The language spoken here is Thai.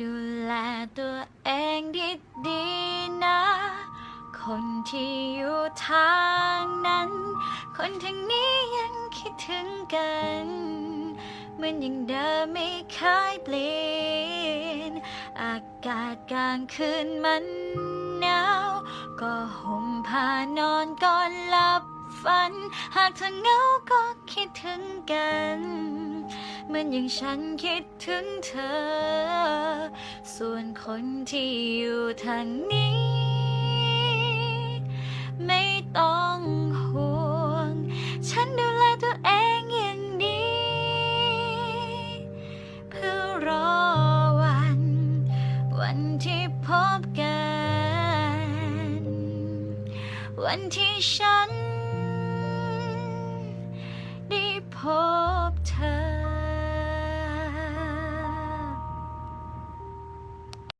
ดูแลตัวเองดีๆนะ คนที่อยู่ทางนั้น คนทางนี้ยังคิดถึงกันเหมือนยังเดิมไม่เคยเปลี่ยน อากาศกลางคืนมันหนาว ก็ห่มผ้านอนก่อนหลับฝัน หากเธอเหงาก็คิดถึงกัน อนอย่างฉันคิดถึงเธอ ส่วนคนที่อยู่ทางนี้ ไม่ต้องห่วง ฉันดูแลตัวเองอย่างดีเพื่อรอวัน วันที่พบกัน วันที่ฉันได้พบเธอ